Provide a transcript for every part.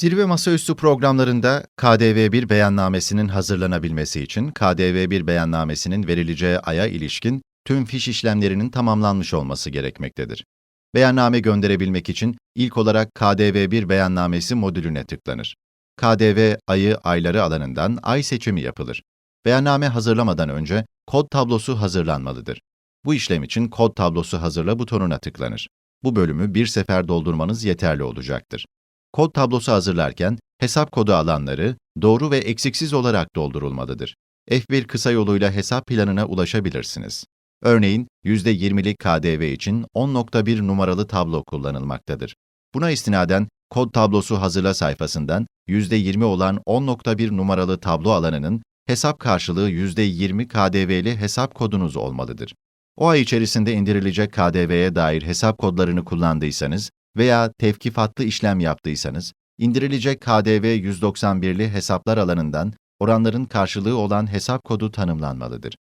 Zirve Masaüstü programlarında KDV1 beyannamesinin hazırlanabilmesi için KDV1 beyannamesinin verileceği aya ilişkin tüm fiş işlemlerinin tamamlanmış olması gerekmektedir. Beyanname gönderebilmek için ilk olarak KDV1 beyannamesi modülüne tıklanır. KDV ayı ayları alanından ay seçimi yapılır. Beyanname hazırlamadan önce kod tablosu hazırlanmalıdır. Bu işlem için kod tablosu hazırla butonuna tıklanır. Bu bölümü bir sefer doldurmanız yeterli olacaktır. Kod tablosu hazırlarken hesap kodu alanları doğru ve eksiksiz olarak doldurulmalıdır. F1 kısa yoluyla hesap planına ulaşabilirsiniz. Örneğin %20'lik KDV için 10.1 numaralı tablo kullanılmaktadır. Buna istinaden kod tablosu hazırla sayfasından %20 olan 10.1 numaralı tablo alanının hesap karşılığı %20 KDV'li hesap kodunuz olmalıdır. O ay içerisinde indirilecek KDV'ye dair hesap kodlarını kullandıysanız veya tevkifatlı işlem yaptıysanız, indirilecek KDV 191'li hesaplar alanından oranların karşılığı olan hesap kodu tanımlanmalıdır.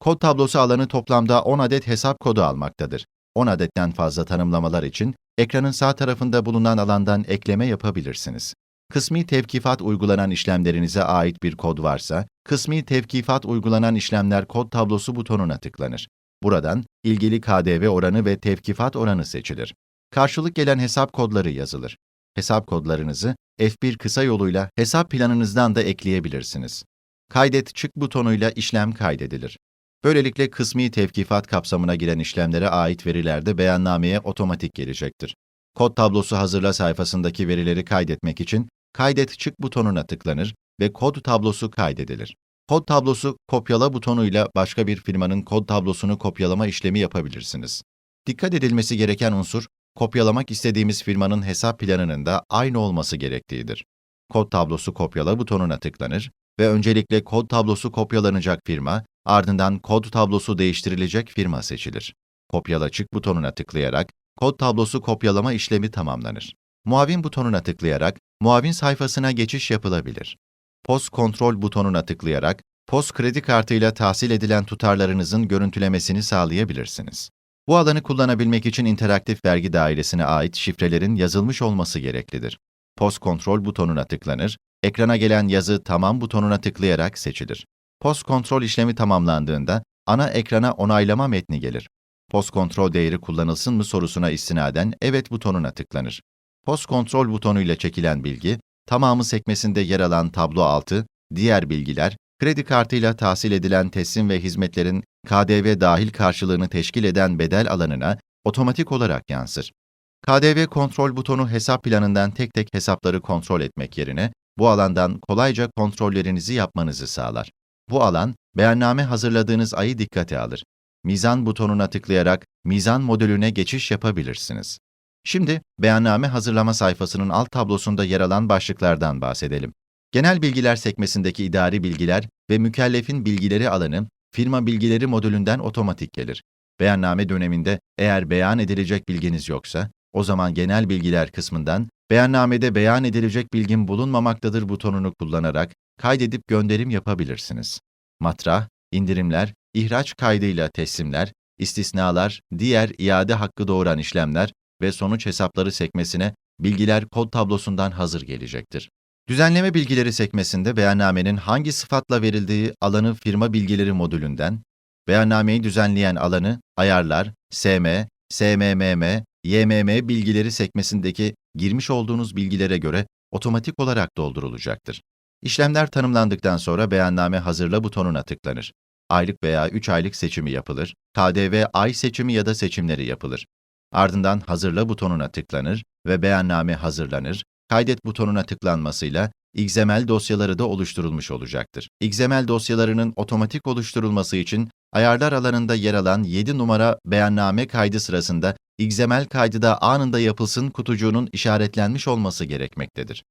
Kod tablosu alanı toplamda 10 adet hesap kodu almaktadır. 10 adetten fazla tanımlamalar için ekranın sağ tarafında bulunan alandan ekleme yapabilirsiniz. Kısmi tevkifat uygulanan işlemlerinize ait bir kod varsa, kısmi tevkifat uygulanan işlemler kod tablosu butonuna tıklanır. Buradan ilgili KDV oranı ve tevkifat oranı seçilir. Karşılık gelen hesap kodları yazılır. Hesap kodlarınızı F1 kısa yoluyla hesap planınızdan da ekleyebilirsiniz. Kaydet çık butonuyla işlem kaydedilir. Böylelikle kısmi tevkifat kapsamına giren işlemlere ait veriler de beyannameye otomatik gelecektir. Kod tablosu hazırla sayfasındaki verileri kaydetmek için Kaydet çık butonuna tıklanır ve kod tablosu kaydedilir. Kod tablosu kopyala butonuyla başka bir firmanın kod tablosunu kopyalama işlemi yapabilirsiniz. Dikkat edilmesi gereken unsur, kopyalamak istediğimiz firmanın hesap planının da aynı olması gerektiğidir. Kod tablosu kopyala butonuna tıklanır ve öncelikle kod tablosu kopyalanacak firma, ardından kod tablosu değiştirilecek firma seçilir. Kopyala çık butonuna tıklayarak kod tablosu kopyalama işlemi tamamlanır. Muavin butonuna tıklayarak muavin sayfasına geçiş yapılabilir. POS kontrol butonuna tıklayarak POS kredi kartıyla tahsil edilen tutarlarınızın görüntülemesini sağlayabilirsiniz. Bu alanı kullanabilmek için interaktif vergi dairesine ait şifrelerin yazılmış olması gereklidir. POS kontrol butonuna tıklanır, ekrana gelen yazı tamam butonuna tıklayarak seçilir. POS kontrol işlemi tamamlandığında ana ekrana onaylama metni gelir. POS kontrol değeri kullanılsın mı sorusuna istinaden evet butonuna tıklanır. POS kontrol butonuyla çekilen bilgi, tamamı sekmesinde yer alan tablo altı, diğer bilgiler, kredi kartıyla tahsil edilen teslim ve hizmetlerin KDV dahil karşılığını teşkil eden bedel alanına otomatik olarak yansır. KDV kontrol butonu hesap planından tek tek hesapları kontrol etmek yerine, bu alandan kolayca kontrollerinizi yapmanızı sağlar. Bu alan, beyanname hazırladığınız ayı dikkate alır. Mizan butonuna tıklayarak mizan modülüne geçiş yapabilirsiniz. Şimdi beyanname hazırlama sayfasının alt tablosunda yer alan başlıklardan bahsedelim. Genel bilgiler sekmesindeki idari bilgiler ve mükellefin bilgileri alanı firma bilgileri modülünden otomatik gelir. Beyanname döneminde eğer beyan edilecek bilginiz yoksa, o zaman genel bilgiler kısmından beyannamede beyan edilecek bilgin bulunmamaktadır butonunu kullanarak kaydedip gönderim yapabilirsiniz. Matrah, indirimler, ihraç kaydıyla teslimler, istisnalar, diğer iade hakkı doğuran işlemler ve sonuç hesapları sekmesine bilgiler kod tablosundan hazır gelecektir. Düzenleme bilgileri sekmesinde beyannamenin hangi sıfatla verildiği alanı firma bilgileri modülünden, beyannameyi düzenleyen alanı ayarlar, SM, SMMM, YMM bilgileri sekmesindeki girmiş olduğunuz bilgilere göre otomatik olarak doldurulacaktır. İşlemler tanımlandıktan sonra beyanname hazırla butonuna tıklanır. Aylık veya 3 aylık seçimi yapılır, KDV ay seçimi ya da seçimleri yapılır. Ardından hazırla butonuna tıklanır ve beyanname hazırlanır. Kaydet butonuna tıklanmasıyla XML dosyaları da oluşturulmuş olacaktır. XML dosyalarının otomatik oluşturulması için ayarlar alanında yer alan 7 numara beyanname kaydı sırasında XML kaydı da anında yapılsın kutucuğunun işaretlenmiş olması gerekmektedir.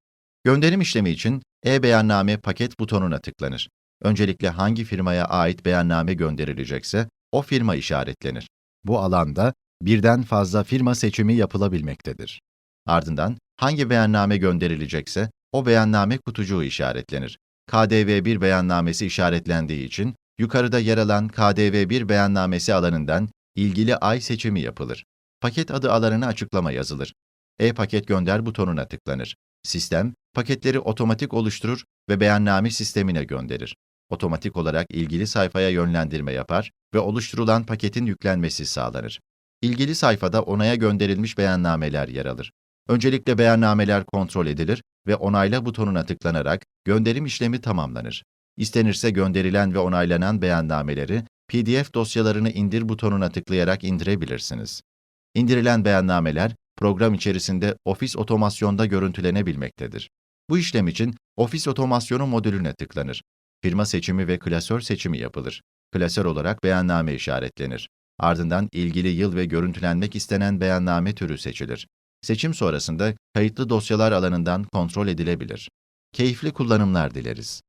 Gönderim işlemi için e-beyanname paket butonuna tıklanır. Öncelikle hangi firmaya ait beyanname gönderilecekse o firma işaretlenir. Bu alanda birden fazla firma seçimi yapılabilmektedir. Ardından hangi beyanname gönderilecekse o beyanname kutucuğu işaretlenir. KDV1 beyannamesi işaretlendiği için yukarıda yer alan KDV1 beyannamesi alanından ilgili ay seçimi yapılır. Paket adı alanına açıklama yazılır. E-paket gönder butonuna tıklanır. Sistem, paketleri otomatik oluşturur ve beyanname sistemine gönderir. Otomatik olarak ilgili sayfaya yönlendirme yapar ve oluşturulan paketin yüklenmesi sağlanır. İlgili sayfada onaya gönderilmiş beyannameler yer alır. Öncelikle beyannameler kontrol edilir ve onayla butonuna tıklanarak gönderim işlemi tamamlanır. İstenirse gönderilen ve onaylanan beyannameleri PDF dosyalarını indir butonuna tıklayarak indirebilirsiniz. İndirilen beyannameler program içerisinde Office Otomasyon'da görüntülenebilmektedir. Bu işlem için Office Otomasyonu modülüne tıklanır. Firma seçimi ve klasör seçimi yapılır. Klasör olarak beyanname işaretlenir. Ardından ilgili yıl ve görüntülenmek istenen beyanname türü seçilir. Seçim sonrasında kayıtlı dosyalar alanından kontrol edilebilir. Keyifli kullanımlar dileriz.